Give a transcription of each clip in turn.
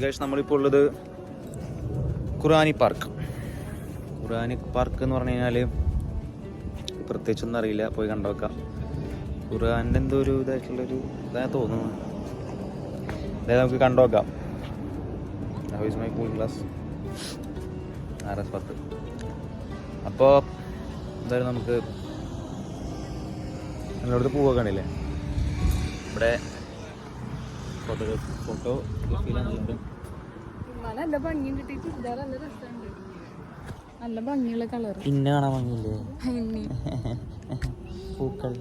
Guys നമ്മളിപ്പോൾ ഉള്ളത് ഖുറാനി park. ഖുറാനി park എന്ന് പറഞ്ഞു കഴിഞ്ഞാൽ പ്രത്യേകിച്ചൊന്നും അറിയില്ല പോയി കണ്ടു കണ്ടുവെക്കാം ഖുറാന്റെ എന്തോ ഒരു ഇതായിട്ടുള്ളൊരു ഇതായി തോന്നുന്നു. അതായത് നമുക്ക് കണ്ടു കണ്ടുവെക്കാം my cool class R S പത്ത്. അപ്പോൾ എന്തായാലും നമുക്ക് നിങ്ങളടുത്ത് പൂവൊക്കെ ഉണ്ടല്ലേ ഇവിടെ ഫോട്ടോ ഫോട്ടോ ഫീലുണ്ട് നല്ല ഭംഗിയും കിട്ടി ചുരിദാർ നല്ല രസമുണ്ട്. നല്ല ഭംഗിയുള്ള കളർ പിന്നെ കാണാൻ ഭംഗിയില്ലേ? പൂക്കൾ.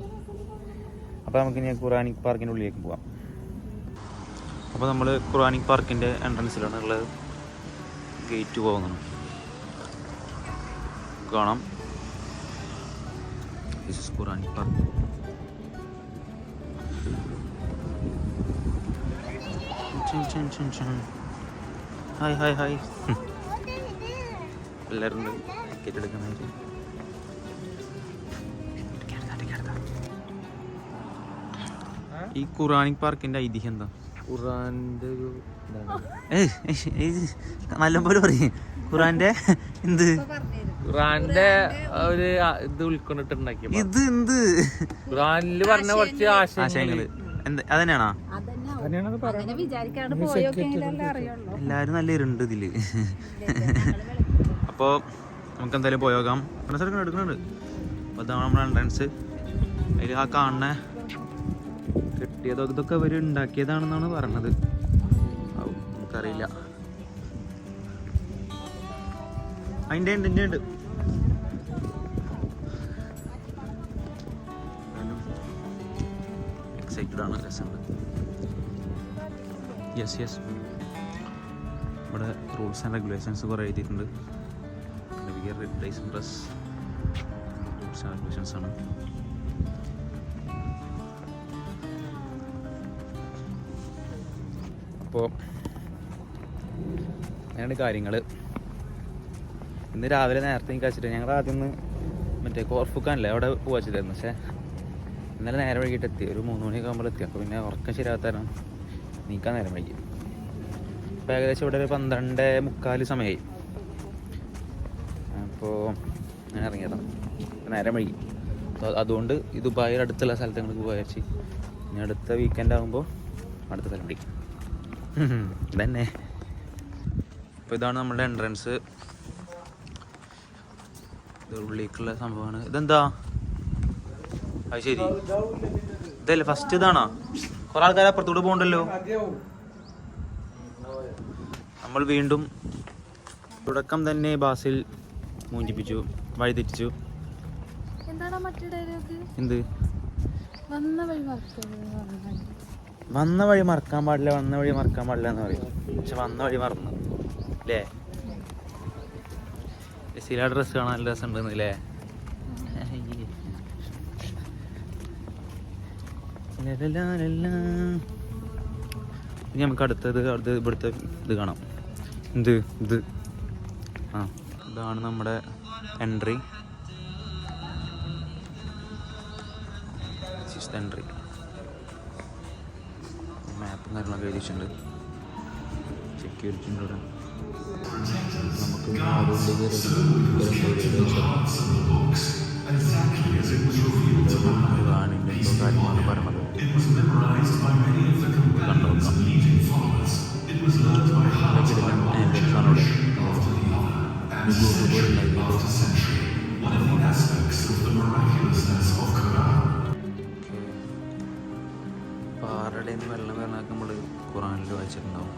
അപ്പോൾ നമുക്ക് ഇനി ഖുറാനിക് പാർക്കിന്റെ ഉള്ളിലേക്ക് പോവാം. അപ്പോൾ നമ്മൾ ഖുറാനിക് പാർക്കിന്റെ എൻട്രൻസിലാണ് ഉള്ളത്. ഗേറ്റ് പോകുന്നത് കാണാം. This is Quranic park hi hi hi എല്ലാവരും ടിക്കറ്റ് എടുക്കുന്നതായിട്ട് ഈ ഖുറാനിക് പാർക്കിന്റെ ഐതിഹ്യം എന്താ? ഖുറാന്റെ ഒരു നല്ലപോലെ പറയും. ഖുറാന്റെ എന്ത്? ഖുറാന്റെ ഒരു ഇത് ഉൾക്കൊണ്ടിട്ടുണ്ടാക്കിയ ഇത് എന്ത്? ഖുറാനിൽ പറഞ്ഞ കുറച്ച് ആശയങ്ങൾ. ആശയങ്ങൾ. എന്ത് അതന്നെയാണോ? എല്ലാരും നല്ല ഇരുണ്ട് ഇതിൽ. അപ്പോ നമുക്ക് എന്തായാലും പോയോക്കാം ഫ്രണ്ട്സ് എടുക്കണം എടുക്കുന്നുണ്ട് അപ്പോൾ അതാണ് നമ്മുടെ എൻട്രൻസ് അതിൽ ആ കാണുന്ന കെട്ടിയതൊക്കെ ഇതൊക്കെ അവർ ഉണ്ടാക്കിയതാണെന്നാണ് പറഞ്ഞത്. നമുക്കറിയില്ല. അതിന്റെ ഉണ്ട് എന്റെ ഉണ്ട്. എക്സൈറ്റഡ് ആണ് രസമുണ്ട്. യെസ് യെസ് ഇവിടെ റൂൾസ് ആൻഡ് റെഗുലേഷൻസ് കുറേ എഴുതിയിട്ടുണ്ട്. Red press rules and regulations ആണ്. അപ്പോൾ അങ്ങനെയാണ് കാര്യങ്ങൾ ഇന്ന് രാവിലെ നേരത്തെ എനിക്ക് വെച്ചിട്ട് ഞങ്ങൾ ആദ്യം ഒന്ന് മറ്റേ കോർഫുക്കാനല്ലേ അവിടെ പോവാച്ചിട്ടായിരുന്നു പക്ഷേ ഇന്നലെ നേരെ വൈകിട്ട് എത്തി. ഒരു മൂന്ന് മണിയൊക്കെ ആകുമ്പോൾ എത്തി. അപ്പോൾ പിന്നെ ഉറക്കം ശരിയാകാത്തരം നീക്കാൻ നേരം വൈകി. ഇപ്പോൾ ഏകദേശം ഇവിടെ ഒരു പന്ത്രണ്ട് മുക്കാൽ സമയമായി അപ്പോൾ ഞാൻ ഇറങ്ങിയതാണ്. അപ്പോൾ നേരം വൈകി. അതുകൊണ്ട് ഈ ദുബായിൽ അടുത്തുള്ള സ്ഥലത്ത് ഞങ്ങൾ പോയി വെച്ച് ഇനി അടുത്ത വീക്കെൻഡ് ആകുമ്പോൾ അടുത്ത സ്ഥലം പിടിക്കും. ഇതന്നെ. അപ്പോൾ ഇതാണ് നമ്മുടെ എൻട്രൻസ് ഇത് ഉള്ളിലേക്കുള്ള സംഭവമാണ്. ഇതെന്താ? അത് ശരി. ഇതല്ലേ ഫസ്റ്റ് ഇതാണോ? കുറെ ആൾക്കാർ അപ്പുറത്തൂടെ പോകണ്ടല്ലോ നമ്മൾ വീണ്ടും തുടക്കം തന്നെ ബാസിൽ മൂഞ്ചിപ്പിച്ചു വഴി തെറ്റിച്ചു എന്ത്? വന്ന വഴി മറക്കാൻ പാടില്ല വന്ന വഴി മറക്കാൻ പാടില്ല എന്ന് പറയും. പക്ഷെ വന്ന വഴി മറന്നു. അല്ലേ സില ഡ്രസ്സ് കാണാൻ നല്ല രസമുണ്ടെന്ന് അല്ലേ ഇനി നമുക്ക് അടുത്തത് അടുത്ത് ഇവിടുത്തെ ഇത് കാണാം. എന്ത് ഇത്? ആ ഇതാണ് നമ്മുടെ എൻട്രി എൻട്രി മാപ്പും കാര്യങ്ങളൊക്കെ എഴുതിയിട്ടുണ്ട്. ചെക്ക് ഉണ്ട് ഇവിടെ. നമുക്ക് ഇതാണ് എന്തോ കാര്യമാണ് പറഞ്ഞത്. പാറയുടെ വെള്ളം വരണമൊക്കെ നമ്മൾ ഖുറാനിൽ വായിച്ചിട്ടുണ്ടാവും.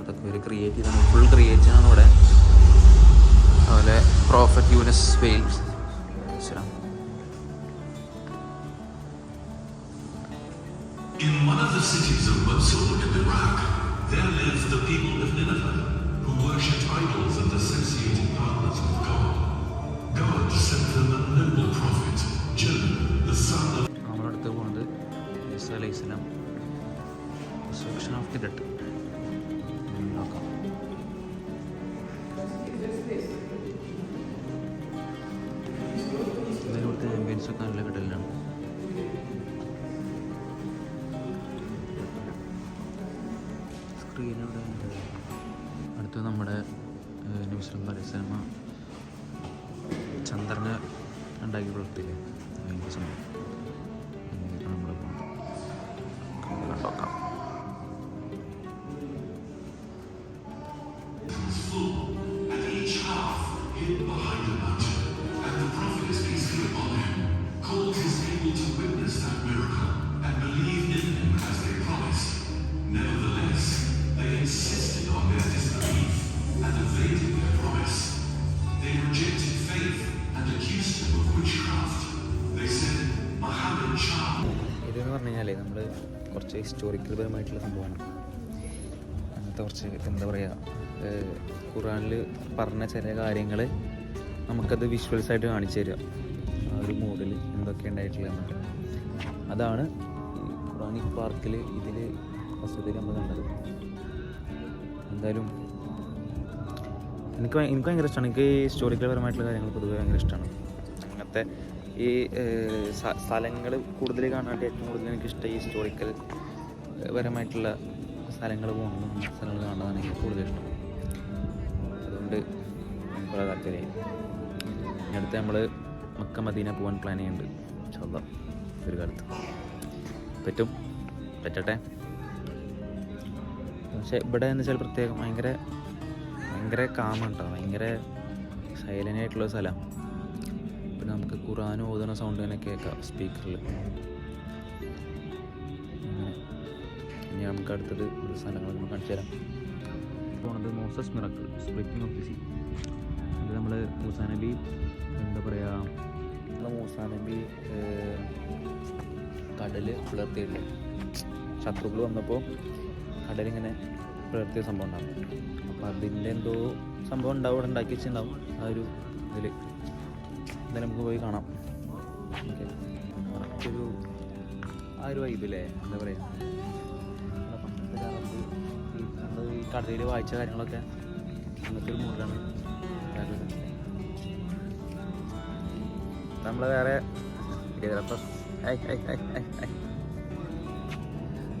അതൊക്കെ ഒരു ക്രിയേറ്റ് ചെയ്താണ്. ഫുൾ ക്രിയേറ്റ് ആണ് ഇവിടെ അതുപോലെ പ്രോഫറ്റ് യൂനസ് വെയിൽ അടുത്ത് നമ്മുടെ ന്യൂസിലം സിനിമ ചന്ദ്രനെ ഉണ്ടാക്കി കൊടുത്തില്ലേ അതിന്റെ സംഭവം ഇതെന്ന് നമ്മൾ കുറച്ച് ഹിസ്റ്റോറിക്കൽ പരമായിട്ടുള്ള സംഭവമാണ്. അങ്ങനത്തെ കുറച്ച് എന്താ പറയുക ഖുറാനിൽ പറഞ്ഞ ചില കാര്യങ്ങൾ നമുക്കത് വിഷ്വൽസ് ആയിട്ട് കാണിച്ചു തരിക ആ ഒരു മോഡൽ എന്തൊക്കെ ഉണ്ടായിട്ടുള്ളതെന്നൊക്കെ അതാണ് ഈ ഖുറാനിക് പാർക്കിൽ ഇതിൽ വസ്തുതയിൽ നമ്മൾ കണ്ടത്. എന്തായാലും എനിക്ക് എനിക്ക് ഭയങ്കര ഇഷ്ടമാണ് എനിക്ക് ഹിസ്റ്റോറിക്കൽ പരമായിട്ടുള്ള കാര്യങ്ങൾ പൊതുവെ ഭയങ്കര ഇഷ്ടമാണ് അങ്ങനത്തെ ഈ സ്ഥലങ്ങൾ കൂടുതൽ കാണാനായിട്ട് ഏറ്റവും കൂടുതൽ എനിക്ക് ഇഷ്ടം ഈ ഹിസ്റ്റോറിക്കൽ പരമായിട്ടുള്ള സ്ഥലങ്ങൾ അങ്ങനത്തെ സ്ഥലങ്ങൾ കാണുന്നതാണ് എനിക്ക് കൂടുതൽ ഇഷ്ടം. അതുകൊണ്ട് കുറേ താല്പര്യം താല്പര്യമായി. അടുത്ത് നമ്മൾ മക്ക മദീന പോകാൻ പ്ലാൻ ചെയ്യുന്നുണ്ട് സ്വന്തം ഒരു കാലത്ത്. പറ്റും? പറ്റട്ടെ? പക്ഷെ ഇവിടെ എന്ന് വെച്ചാൽ പ്രത്യേകം ഭയങ്കര ഭയങ്കര കാമുണ്ടോ ഭയങ്കര സൈലന്റ് ആയിട്ടുള്ള സ്ഥലം പിന്നെ നമുക്ക് ഖുറാൻ ഓതുന്ന സൗണ്ട് തന്നെ കേൾക്കാം സ്പീക്കറിൽ ഇനി നമുക്ക് അടുത്തത് ഒരു സ്ഥലങ്ങൾ നമ്മൾ കാണിച്ചു തരാം. പോണത് Moses miracle splitting of the sea. ഇത് നമ്മൾ മൂസാ നബി എന്താ പറയുക നമ്മൾ മൂസാ നബി കടൽ പിളർത്തിയില്ലേ ശത്രുക്കൾ വന്നപ്പോൾ കടലിങ്ങനെ പിളർത്തിയ സംഭവം ഉണ്ടാകും അപ്പോൾ അതിന്റെ എന്തോ സംഭവം ഉണ്ടാവും അവിടെ ഉണ്ടാക്കി വെച്ചിട്ടുണ്ടാവും ആ ഒരു ഇതിൽ എന്തായാലും നമുക്ക് പോയി കാണാം. ഒരു ആ ഒരു വൈബില്ലേ എന്താ പറയുക ഈ കടയിൽ വായിച്ച കാര്യങ്ങളൊക്കെ അങ്ങനത്തെ ഒരു മൂടാണ് നമ്മൾ വേറെ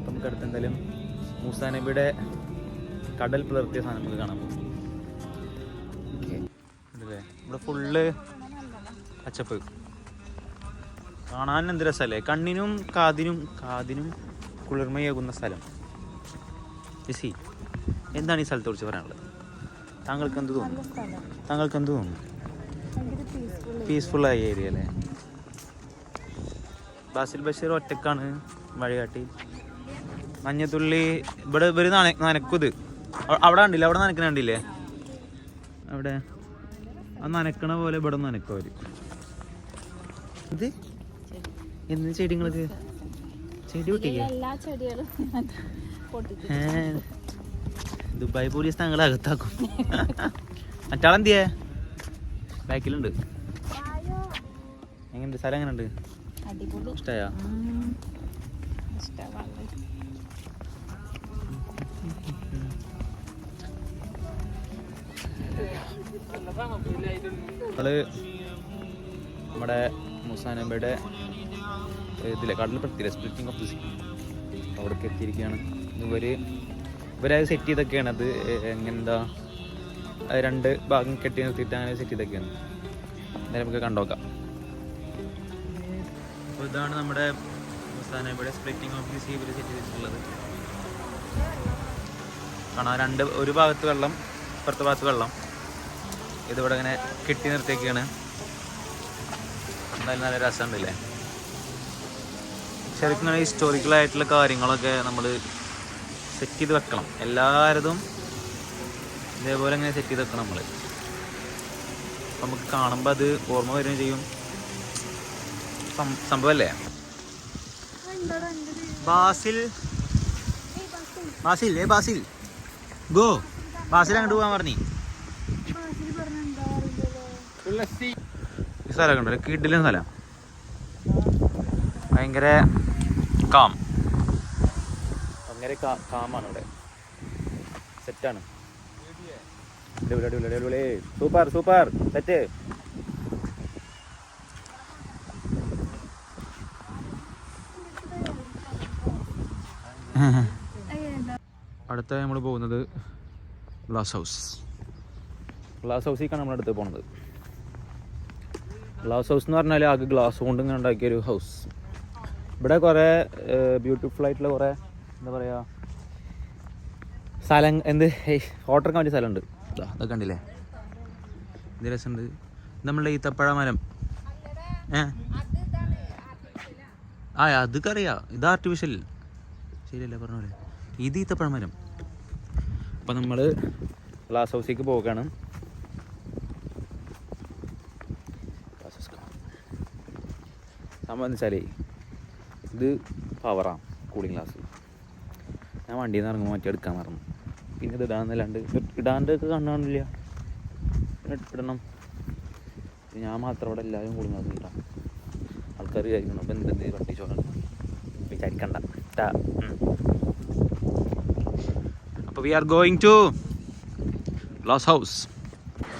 നമുക്ക് അടുത്ത് എന്തായാലും മൂസാ നബിയുടെ കടൽ പിളർത്തിയ സാധനം നമുക്ക് കാണാൻ പോകും ഇവിടെ ഫുള്ള് പച്ചപ്പ്. കാണാൻ എന്ത് രസമല്ലേ? കണ്ണിനും കാതിനും കാതിനും കുളിർമയേകുന്ന സ്ഥലം. ജിസി എന്താണ് ഈ സ്ഥലത്തെ കുറിച്ച് പറയാനുള്ളത്? താങ്കൾക്ക് എന്ത് തോന്നുന്നു? താങ്കൾക്ക് എന്ത് തോന്നുന്നു പീസ്ഫുള്ളായ ഏരിയ അല്ലേ? ബാസിൽ ബഷീർ ഒറ്റക്കാണ് വഴികാട്ടി. മഞ്ഞത്തുള്ളി ഇവിടെ ഇവർ നന- നനക്കുത്. അവിടെ കണ്ടില്ലേ? അവിടെ നനക്കണ കണ്ടില്ലേ? അവിടെ. ആ നനക്കണ പോലെ ഇവിടെ നനക്കും അവർ. ഇത്? എന്ത് ചെടികളത് ചെടി പൊട്ടിക്കേ? എല്ലാ ചെടികളും ഞാൻ പൊട്ടിക്കും. ഏ, ദുബായ് പോലീസ് താങ്കളെ അകത്താക്കും. മറ്റാളെന്തിയേ? ബാക്കിലുണ്ട്. എങ്ങനെയുണ്ട്? സ്ഥലം എങ്ങനെയുണ്ട്? ഇഷ്ടമായോ നമ്മൾ നമ്മുടെ മുസാനബയുടെ ഇതിലെ കടൽ പ്രത്യേക സ്പ്ലിറ്റിംഗ് ഓഫ് ദി അവിടേക്ക് എത്തിയിരിക്കുകയാണ്. ഇവർ ഇവരത് സെറ്റ് ചെയ്തൊക്കെയാണ്. അത് എങ്ങനെന്താ രണ്ട് ഭാഗം കെട്ടി നിർത്തിയിട്ട് അങ്ങനെ സെറ്റ് ചെയ്തൊക്കെയാണ്. എന്തായാലും നമുക്ക് കണ്ടോക്കാം അപ്പോൾ ഇതാണ് നമ്മുടെ മുസാനബയുടെ സ്പ്ലിറ്റിംഗ് ഓഫ് ദി ഇവർ സെറ്റ് ചെയ്തിട്ടുള്ളത്. കാണാം രണ്ട് ഒരു ഭാഗത്ത് വെള്ളം ഇപ്പുറത്തെ ഭാഗത്ത് വെള്ളം. ഇതിവിടെ ഇങ്ങനെ കെട്ടി നിർത്തിയൊക്കെയാണ് എന്തായാലും നല്ല രസമുണ്ടല്ലേ? ശരിക്കും ഇങ്ങനെ ഹിസ്റ്റോറിക്കൽ ആയിട്ടുള്ള കാര്യങ്ങളൊക്കെ നമ്മൾ സെറ്റ് ചെയ്ത് വെക്കണം. എല്ലാവരതും ഇതേപോലെ ഇങ്ങനെ സെറ്റ് ചെയ്ത് വെക്കണം നമ്മൾ നമുക്ക് കാണുമ്പോൾ അത് ഓർമ്മ വരികയും ചെയ്യും. സംഭവല്ലേ? സംഭവമല്ലേ ബാസിൽ. ബാസിൽ ഏ ബാസിൽ. ഗോ ബാസിൽ അങ്ങോട്ട് പോകാൻ പറഞ്ഞു. ഈ സ്ഥലമൊക്കെ ഉണ്ടല്ലോ കിഡിലും സ്ഥലം. ഭയങ്കര കാം. ഭയങ്കര കാമാണ് ഇവിടെ സെറ്റാണ് സൂപ്പർ സൂപ്പർ. സെറ്റ് അടുത്ത നമ്മൾ പോകുന്നത് ഗ്ലാസ് ഹൗസ് ഗ്ലാസ് ഹൗസിലേക്കാണ് നമ്മൾ അടുത്ത് പോണത്. ഗ്ലാസ് ഹൗസ് എന്ന് പറഞ്ഞാൽ ആകെ ഗ്ലാസ് കൊണ്ട് ഇങ്ങനെ ഉണ്ടാക്കിയൊരു ഹൗസ് ഇവിടെ കുറേ ബ്യൂട്ടിഫുൾ ആയിട്ടുള്ള കുറേ എന്താ പറയുക സ്ഥലം എന്ത് ഫോട്ടോക്കാൻ വേണ്ടി സ്ഥലമുണ്ട്. അതൊക്കെ ഉണ്ടല്ലേ എന്ത് രസമുണ്ട്? നമ്മളുടെ ഈ ഈത്തപ്പഴ മരം. ഏ? ആ അതൊക്കെ അറിയാം ഇത് ആർട്ടിഫിഷ്യൽ ശരിയല്ലേ പറഞ്ഞ പോലെ. ഇത് ഈത്തപ്പഴ മരം. അപ്പം നമ്മൾ ഗ്ലാസ് ഹൗസിലേക്ക് പോവുകയാണ്. സംഭവം എന്ന് ഇത് പവറാണ് കൂളിംഗ് ഗ്ലാസ് ഞാൻ വണ്ടിയിൽ നിന്ന് ഇറങ്ങുമ്പോൾ മറ്റേ എടുക്കാൻ മറന്നു. പിന്നെ ഇത് ഇടാന്നല്ലാണ്ട് ഇടാണ്ട് ഒക്കെ കണ്ണാണില്ല പിന്നെ ഇടണം. ഞാൻ മാത്രം അവിടെ എല്ലാവരും കൂളിംഗ് ഗ്ലാസ് ഇടാം ആൾക്കാർ വിചാരിക്കണം അപ്പം എന്തെന്ത് വണ്ടി ചോദന വിചാരിക്കണ്ട. അപ്പോൾ we are going to glass house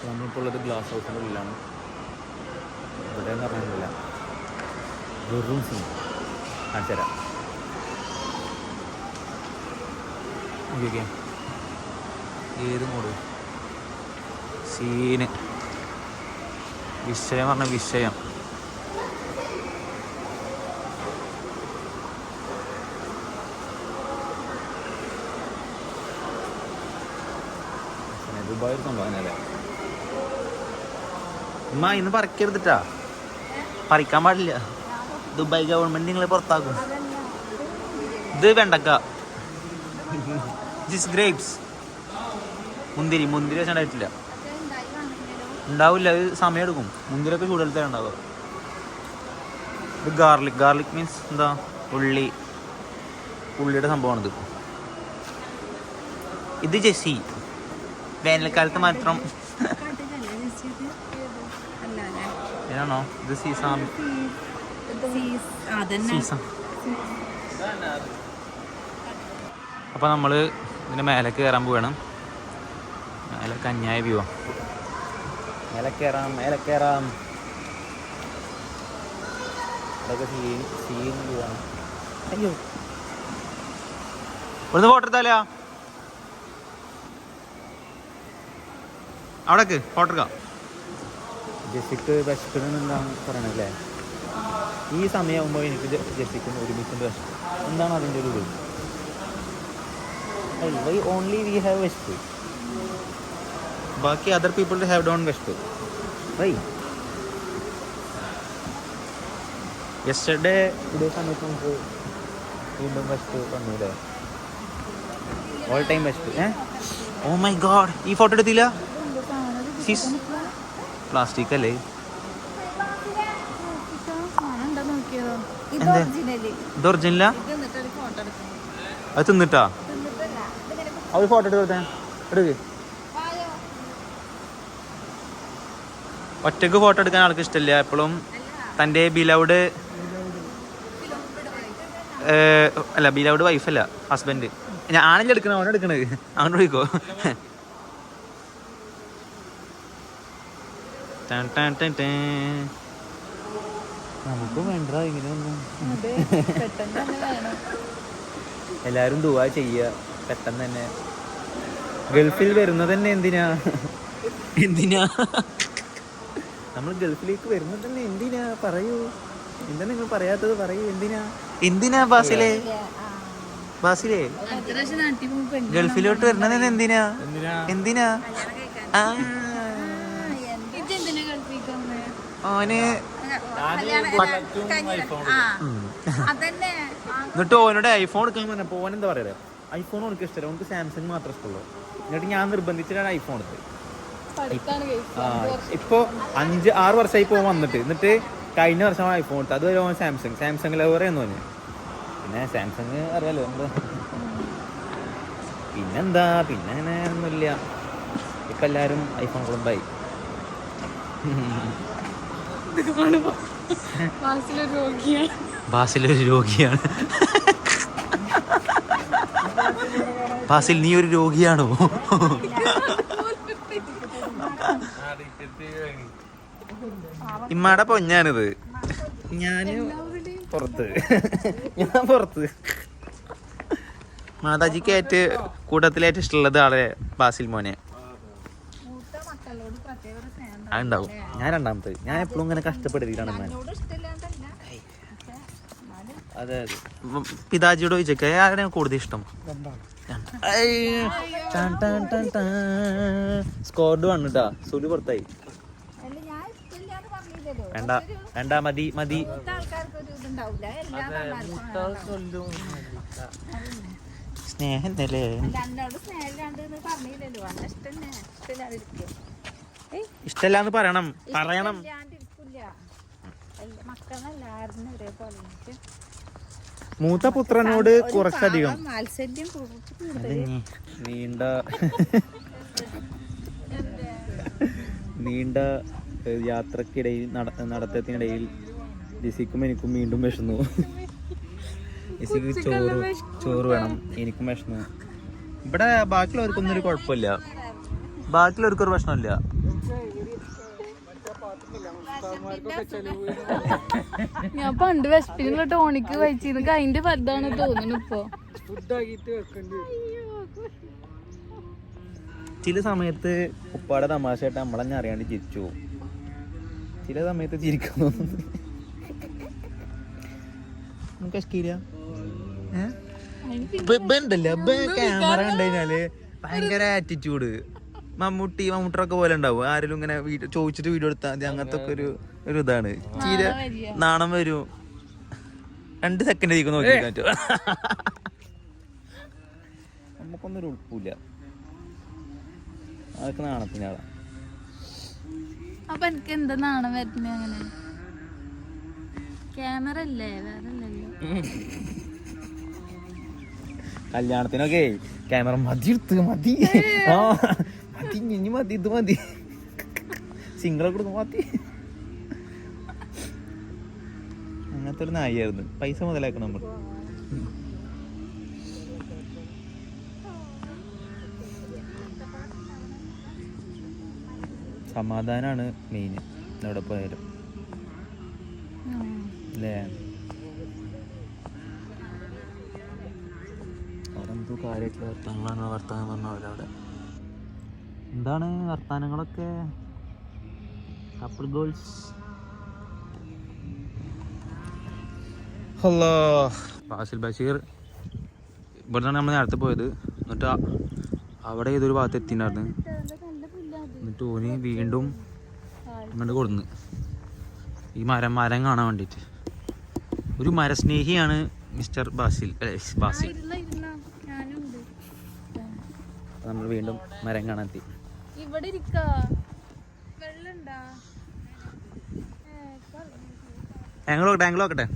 നമ്മളിപ്പോൾ ഉള്ളത് ഗ്ലാസ് ഹൗസിന്റെ ഉള്ളിലാണ്. ഇവിടെ എന്ന് പറഞ്ഞില്ല വെറും സീൻ കാണിച്ചു തരാം ഓക്കെ ഏത് മോഡ് സീന് വിഷയം പറഞ്ഞ വിഷയം. ദുബായ് ഒരു സംഭവം അല്ലേ ഉമ്മ ഇന്ന് പറിക്കരുതിട്ടാ പറിക്കാൻ പാടില്ല. ദുബായ് ഗവൺമെന്റ് നിങ്ങളെ പുറത്താക്കും. ഇത് വെണ്ടക്ക. ജിസ് ഗ്രേപ്സ് മുന്തിരി മുന്തിരി വെച്ചിട്ടുണ്ടായിട്ടില്ല ഉണ്ടാവില്ല അത് സമയം എടുക്കും. മുന്തിരിയൊക്കെ ചൂടെടുത്തേ ഉണ്ടാവുക. ഇത് ഗാർലിക് ഗാർലിക് മീൻസ് എന്താ? ഉള്ളി. ഉള്ളിയുടെ സംഭവമാണിത്. ഇത് ജെസ്സി. വേനൽക്കാലത്ത് മാത്രം. ഏതാണോ ഇത് സീസാം സീസം അപ്പോൾ നമ്മൾ ഇതിന്റെ മേലെ കയറാൻ പോവാണ്. മേലെ കന്യായ വ്യൂ മേലെ കയറാം മേലെ കയറാം അതൊക്കെ സീൻ സീൻ വ്യൂ ആണ്. അയ്യോ. ഇവിടുന്ന് ഫോട്ടോ എടുത്താലോ? അവിടേക്ക് ഫോട്ടോ എടുക്കാം. ജെസിക്ക് വിശക്കണമെന്നാണ് പറയണല്ലേ ഈ സമയമാകുമ്പോൾ എനിക്ക് ജെ- ഒരുമിച്ചിന്റെ വിഷം എന്താണ് അതിന്റെ ഒരു ഇത്? Why only we have waste ബാക്കി other people have done waste why yesterday ഇതേ സമയത്ത് നമുക്ക് വീണ്ടും വെസ്റ്റ് വന്നൂല്ലേ ഓൾ ടൈം വെസ്റ്റ് ഏ? ഓ മൈ ഗോഡ് ഈ ഫോട്ടോ എടുത്തില്ല? പ്ലാസ്റ്റിക് അല്ലേ? എന്ത്? ഇത് ഒറിജിനലാ അത് തിന്നിട്ടാ? അത് ഫോട്ടോ എടുത്ത് കൊടുത്തേ എടുക്ക്. ഒറ്റയ്ക്ക് ഫോട്ടോ എടുക്കാൻ ആൾക്ക് ഇഷ്ടമില്ല. എപ്പോഴും തന്റെ ബിലൗഡ് അല്ല ബിലൗഡ് വൈഫല്ല ഹസ്ബൻഡ് ഞാൻ ആണല്ലേ എടുക്കണ? അവനെ എടുക്കണത് അവനോട് ചോദിക്കോ. ടാൻ ടാൻ ടാൻ ടാൻ. നമുക്ക് വേണ്ട ഇങ്ങനെയൊന്നും. എല്ലാരും പെട്ടെന്ന് തന്നെ വേണം. എല്ലാവരും ദുവാ ചെയ്യുക പെട്ടെന്ന് തന്നെ. ഗൾഫിൽ വരുന്നത് തന്നെ എന്തിനാ? എന്തിനാ? നമ്മൾ ഗൾഫിലേക്ക് വരുന്നത് തന്നെ എന്തിനാ? പറയൂ. എന്താ നിങ്ങൾ പറയാത്തത്? പറയൂ എന്തിനാ? എന്തിനാ ബാസിലെ? ബാസിലെ? ഗൾഫിലോട്ട് വരുന്നത് തന്നെ എന്തിനാ? എന്തിനാ? ആ. ഓന് എന്നിട്ട് ഓനോട് ഐഫോൺ എടുക്കാൻ പറഞ്ഞപ്പോ ഓൻ എന്താ പറയാ? ഐഫോൺ ഓനക്ക് ഇഷ്ടമല്ല ഓനക്ക് സാംസങ് മാത്രമേ ഇഷ്ടമുള്ളൂ. എന്നിട്ട് ഞാൻ നിർബന്ധിച്ചിട്ടാണ് ഐഫോൺ എടുത്തത്. ഇപ്പൊ അഞ്ച് ആറ് വർഷമായി ഇപ്പോൾ വന്നിട്ട്. എന്നിട്ട് കഴിഞ്ഞ വർഷം ഐഫോൺ എടുത്തു അതുവരെ ഓൻ സാംസങ് സാംസങ് ലവർ എന്ന് പറഞ്ഞു പിന്നെ സാംസങ് അറിയാലോ എന്താ പിന്നെന്താ? പിന്നെ അങ്ങനെ ഒന്നുമില്ല ഇപ്പം എല്ലാവരും ഐഫോൺ കുളമ്പായി ക്ലാസ്സിലൊരു രോഗിയാണ്. ബാസിലൊരു രോഗിയാണ്. ബാസിൽ നീ ഒരു രോഗിയാണോ? ഇമ്മാടെ പൊഞ്ഞാണിത് ഞാൻ പുറത്ത്. ഞാൻ പുറത്ത്. മാതാജിക്ക് ഏറ്റവും കൂട്ടത്തിലേറ്റ് ഇഷ്ടമുള്ളത് ആളെ ബാസിൽ മോനെ. ഉണ്ടാവും. ഞാൻ രണ്ടാമത്തെ. ഞാൻ എപ്പോഴും ഇങ്ങനെ പക്ഷെ എന്നാലും അതെ അതെ. പിതാജിയോട് ചോദിച്ചേക്കെ ആരാണ് കൂടുതൽ ഇഷ്ടം? സ്കോർഡ് വന്നു കേട്ടാ സുലു പുറത്തായി. ഞാൻ വേണ്ട വേണ്ട മതി മതി. സ്നേഹം തന്നെ. രണ്ടോട് സ്നേഹമില്ലാണ്ട് എന്ന് പറഞ്ഞില്ലല്ലോ അന്ന ഇഷ്ടം ഇഷ്ടമില്ലാതിരിക്കും ഏയ് ഇഷ്ടല്ലാന്ന് പറയണം പറയണം മൂത്ത പുത്രനോട് കുറച്ചധികം നീണ്ട നീണ്ട യാത്രക്കിടയിൽ നട- നടത്തത്തിനിടയിൽ ജിസിക്കും എനിക്കും വീണ്ടും വിഷന്നു. ജിസിക്ക് ചോറ് ചോറ് വേണം എനിക്കും വിഷന്നു. ഇവിടെ ബാക്കിയുള്ളവർക്കൊന്നും ഒരു കുഴപ്പമില്ല. ബാക്കിയുള്ളവർക്കൊരു പ്രശ്നമില്ല. ഞാൻ പണ്ട് വിശപ്പിനുള്ള ടോണിക്ക് കഴിച്ചിരുന്നു. അതിന്റെ ഫലാണ് തോന്നുന്നു ഇപ്പൊ. ചില സമയത്ത് ഉപ്പാടെ തമാശയായിട്ട് നമ്മളെന്നെ അറിയാണ്ട് ചിരിച്ചു ചില സമയത്ത് ചിരിക്കുന്നു നമുക്ക് ഇഷ്ടില്ല? ഉണ്ടല്ലോ. ക്യാമറ കണ്ടുകഴിഞ്ഞാൽ ഭയങ്കര ആറ്റിറ്റ്യൂഡ് മമ്മൂട്ടി മമ്മൂട്ടറൊക്കെ പോലെ ഉണ്ടാവും. ആരെങ്കിലും ഇങ്ങനെ വീഡിയോ ചോദിച്ചിട്ട് വീഡിയോ എടുത്താൽ മതി. അങ്ങനത്തെ ഒക്കെ ഒരു ഒരു ഇതാണ്. ചീര നാണം വരും. രണ്ട് സെക്കൻഡ് ഇരിക്കും നോക്കി പറ്റും നമുക്കൊന്നും ഒരു ഉൾപ്പില്ല അതൊക്കെ നാണത്തിന്റെ ആളാ. അപ്പൊ എനിക്ക് എന്താ നാണം വരുന്നത് അങ്ങനെ? ക്യാമറ അല്ലേ? വേറെ അല്ലല്ലോ. കല്യാണത്തിനൊക്കെ ക്യാമറ മതി. എടുത്ത് മതി ആ. മതി ഇനി മതി ഇത് മതി സിംഗിളെ കൊടുക്കും മതി അങ്ങനത്തെ ഒരു നായിയായിരുന്നു പൈസ മുതലാക്കണം നമ്മൾ സമാധാനാണ് മെയിൻ എവിടെ പോയാലും അല്ലേ അവിടെ എന്തോ കാര്യമായിട്ടുള്ള വർത്തമാനങ്ങളാണ് വർത്തമാനം പറഞ്ഞവരവിടെ. എന്താണ് വർത്തമാനങ്ങളൊക്കെ couple goals hello Fasil Basheer. ഇവിടെ നിന്നാണ് നമ്മൾ നേരത്തെ പോയത്. എന്നിട്ട് അവിടെ ഏതൊരു ഭാഗത്ത് എത്തിയിട്ടുണ്ടായിരുന്നു എന്നിട്ട് ഓന് വീണ്ടും ഇങ്ങോട്ട് കൊടുന്ന്. ഈ മരം മരം കാണാൻ വേണ്ടിയിട്ട് ഒരു മരസ്നേഹിയാണ് മിസ്റ്റർ ബാസിൽ. അല്ലേ ബാസിൽ. നമ്മൾ വീണ്ടും മരം കാണാൻ എത്തി. ഇവിടെ ഇരിക്ക. വെള്ളണ്ടാ ആംഗിൾ നോക്കട്ടെ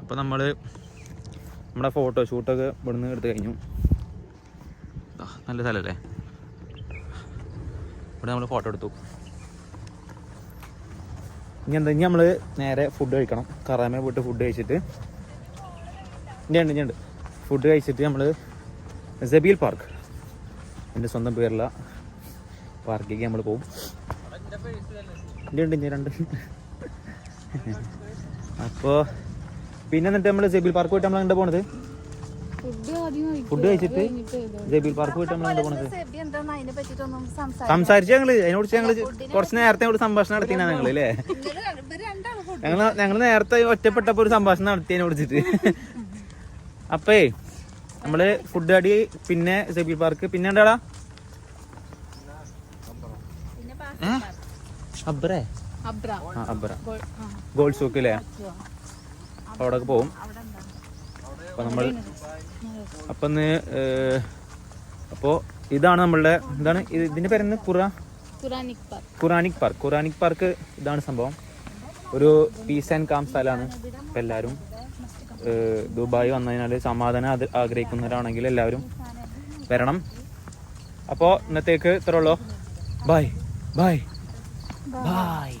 അപ്പോൾ നമ്മുടെ ഫോട്ടോ ഷൂട്ടൊക്കെ ഇവിടുന്ന് എടുത്തു കഴിഞ്ഞു. നല്ല സ്ഥലല്ലേ? ഇവിടെ നമ്മൾ ഫോട്ടോ എടുത്തു. ഇനി എന്താ ഇനി നമ്മൾ നേരെ ഫുഡ് കഴിക്കണം. കറാമ പോയിട്ട് ഫുഡ് കഴിച്ചിട്ട്. ഇനി ഉണ്ട് ഇനി ഉണ്ട്. ഫുഡ് കഴിച്ചിട്ട് നമ്മൾ ജബീൽ പാർക്ക് എന്റെ സ്വന്തം പേരില പാർക്കിലേക്ക് നമ്മൾ പോകും ഉണ്ട് ഉണ്ട് രണ്ട്. അപ്പോൾ പിന്നെ എന്നിട്ട് നമ്മൾ ജബീൽ പാർക്ക് പോയിട്ട് നമ്മൾ എന്താ പോണത്? ഫുഡ് കഴിച്ചിട്ട് ജബീൽ പാർക്ക് പോയിട്ട് നമ്മൾ എന്താ പോണത്? സംസാരിച്ചു ഞങ്ങൾ അതിനോട് ഞങ്ങൾ കുറച്ച് നേരത്തെ ഒരു സംഭാഷണം നടത്തിനാ ഞങ്ങൾ അല്ലേ? ഞങ്ങൾ ഞങ്ങൾ നേരത്തെ ഒറ്റപ്പെട്ടപ്പോ ഒരു സംഭാഷണം നടത്തിയതിനെ കുറിച്ചിട്ട്. അപ്പേ നമ്മൾ ഫുഡ് അടി പിന്നെ സെബി പാർക്ക്. പിന്നെ എന്താടാ? അബ്രേ. അബ്ര. ഗോൾഡ് സൂക്ക് അല്ലേ? അവിടെ പോവും. അപ്പൊ നമ്മൾ അപ്പൊ അപ്പോൾ ഇതാണ് നമ്മളുടെ എന്താണ് ഇത്? ഇതിന്റെ പേരെന്ന് ഖുറ ഖുറാനിക് പാർക്ക്. Quranic park. ഇതാണ് സംഭവം. ഒരു പീസ് ആൻഡ് കാം സ്ഥലമാണ്. അപ്പം എല്ലാവരും ദുബായ് വന്നതിനാൽ സമാധാനം അത് ആഗ്രഹിക്കുന്നവരാണെങ്കിൽ എല്ലാവരും വരണം. അപ്പോൾ ഇന്നത്തേക്ക് ഇത്രയുള്ളൂ ബൈ. ബൈ. ബൈ.